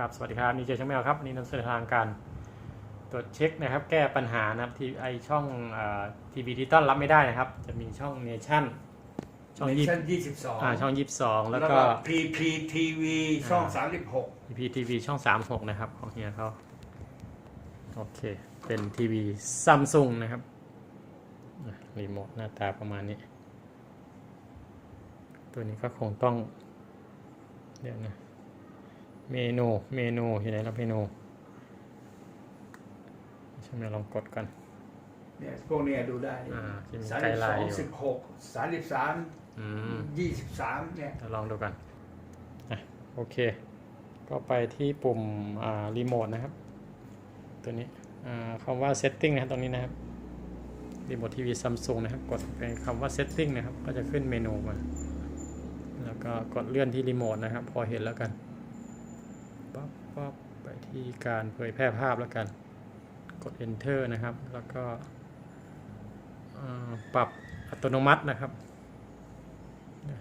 ครับสวัสดีครับนี่เจช่างแมวครับวันนี่นำเสนอทางการตรวจเช็คนะครับ แก้ปัญหานะครับที่ไอช่องทีวีดิจิตอลรับไม่ได้นะครับ จะมีช่องเนชั่นช่องในยี่ชั้นยี่สิบสองอ่าช่องยี่สิบสองแล้วก็พีพีทีวีช่องอ่าสามสิบหก EPTV ช่อง36นะครับของเฮียเขาโอเค เป็นทีวีซัมซุงนะครับอะรีโมทหน้าตาประมาณนี้ ตัวนี้ก็คงต้องเดี๋ยวนะ เมนูเมนูอยู่ไหนแล้วเมนูใช่ไหมลองกดกันเนี่ยพวกเนี้ยดูได้อ่าจะมีสามไกสิด์บไลสอน์งอยู่สิบหกสามสิบสามอืมยี่สิบสามเนี่ยเดี๋ยวลองดูกันอะโอเค ก็ไปที่ปุ่มอ่ารีโมทนะครับ ตัวนี้อ่าคำว่า setting นะครับตรงนี้นะครับรีโมททีวีซัมซุงนะครับ กดเป็นคำว่า setting นะครับ ก็จะขึ้นเมนูมา แล้วก็กดเลื่อนที่รีโมทนะครับ พอเห็นแล้วกัน ปั๊บปั๊บไปที่การเผยแพร่ภาพแล้วกัน กด enter นะครับ แล้วก็ปรับอัตโนมัตินะครับ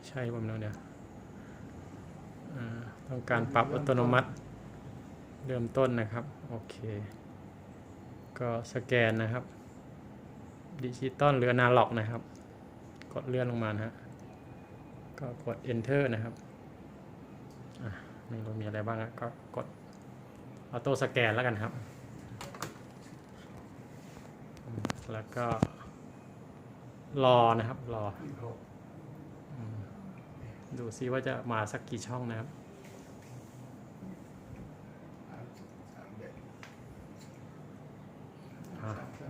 ใช่ผมเดี๋ยวอ่าต้องการปรับอัตโนมัติ เริ่มต้นนะครับ โอเค ก็สแกนนะครับ ดิจิตอลหรืออนาล็อกนะครับ กดเลื่อนลงมานะฮะก็กด enter นะครับอะ ไม่รู้มีอะไรบ้างอะก็กดออโต้สแกนแล้วกันครับ แล้วก็ รอนะครับ รอ ดูซิว่าจะมาสักกี่ช่องนะครับ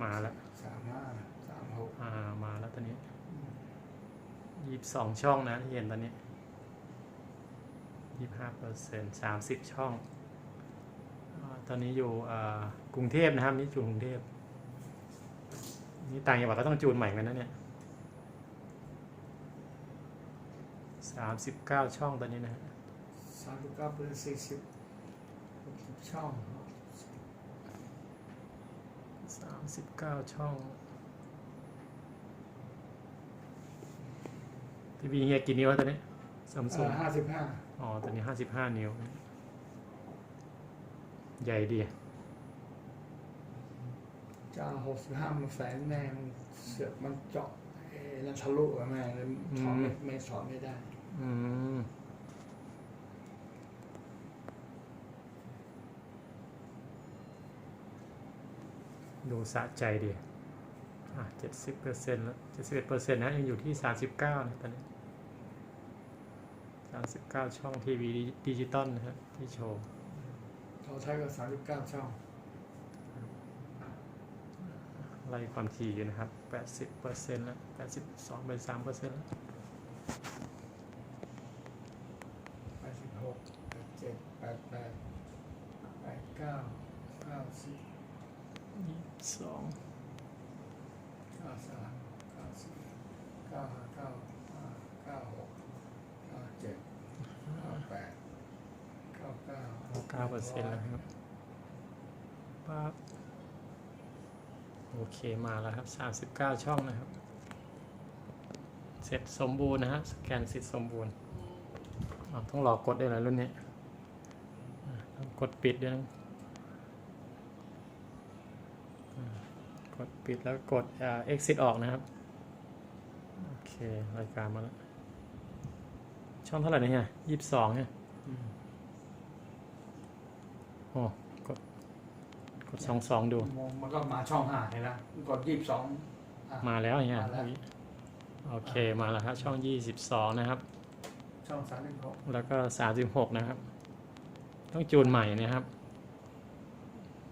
มาแล้วสามห้าสามหกอ่า มาแล้วตอนนี้ยี่สิบสองช่องนะเห็นตอนนี้ ยี่ห้าเปอร์เซ็นต์สามสิบช่องอาตอนนี้อยู่อ่ากรุงเทพนะครับ นี่อยู่กรุงเทพนี่ต่างจังหวัดก็ต้องจูนใหม่กันนะเนี่ยสามสิบเก้าช่องตอนนี้นะฮะสามสิบเก้าเป็นสี่สิบหกสิบช่องสามสิบเก้าช่องทีวีเฮียกี่นิ้ววะตอนนี้ซัมซุงห้าสิบห้า อ๋อ ตัวนี้ห้าสิบห้านิ้ว ใหญ่ดีจ้าหกสิบห้ามันแฝงแม่มันเสือกมันเจาะเอ้นั่นทะลุอะแม่เลยถอนไม่ไม่สอนไม่ได้ อืม ดูสะใจดี อะเจ็ดสิบเปอร์เซ็นต์แล้วเจ็ดสิบเอ็ดเปอร์เซ็นต์นะ ยังอยู่ที่สามสิบเก้านะตอนนี้ สามสิบเก้าช่องทีวีดิจิตอลนะครับที่โชว์เขาใช้ก็สามสิบเก้าช่องไล่ความถี่อยู่นะครับแปดสิบเปอร์เซ็นต์แล้วแปดสิบสองเป็นสามเปอร์เซ็นต์แล้วแปดสิบหกแปดเจ็ดแปดแปดแปดเก้าเก้าสิบยี่สิบสองเก้าสามเก้าสี่เก้าห้าเก้าห้าเก้าหกเก้าเจ็ดเก้าแปดเก้าเก้า เก้าเปอร์เซ็นต์แล้วครับปั๊บโอเคมาแล้วครับสามสิบเก้าช่องนะครับ เสร็จสมบูรณ์นะฮะสแกนเสร็จสมบูรณ์ต้องรอกดด้วยเหรอรุ่นนี้ต้องกดปิดด้วยนะกดปิดแล้วกดอ่า exit ออกนะครับ โอเค รายการมาแล้ว ช่องเท่าไหร่นะเนี่ยยี่สิบสองเนี่ย โอ้กดกดสองสองดู มองมันก็มาช่องห้าเห็นแล้วกดยี่สิบสอง มาแล้วเนี่ยมาแล้ว โอเคมาแล้วครับช่องยี่สิบสองนะครับ ช่องสามสิบหกแล้วก็สามสิบหกนะครับ ต้องจูนใหม่นะครับ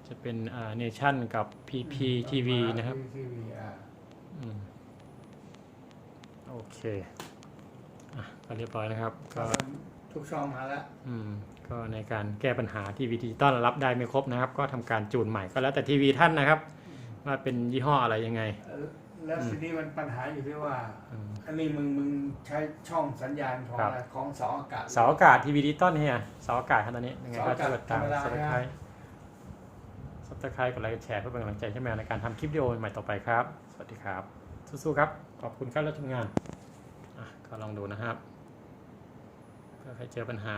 จะเป็นอ่าเนชั่นกับ PP TV นะครับ ทีวีอ่าอืมโอเค อะก็เรียบร้อยนะครับ ก็ ทุกช่องมาแล้วอืมก็ในการแก้ปัญหาทีวีดิจิตอลรับได้ไม่ครบนะครับ ก็ทำการจูนใหม่ก็แล้วแต่ทีวีท่านนะครับ ว่าเป็นยี่ห้ออะไรยังไงเอ่อแล้วทีนี้มันปัญหาอยู่ที่ว่า อืม อันนี้มึงมึงใช้ช่องสัญญาณของครับ อะไรของเสาอากาศ เสาอากาศทีวีดิจิตอลเนี่ยเสาอากาศครับตอนนี้ยังไงก็เสาอากาศช่วยกดตามธรรมดาสับสนะไครต์สับสไครต์กดไลค์กดแชร์เพื่อเป็นกำลังใจให้แมวในการทำคลิปวิดีโอใหม่ต่อไปครับ สวัสดีครับ สู้ๆครับ ขอบคุณครับแล้วทำงานอะก็ลองดูนะครับ ถ้าใครเจอปัญหา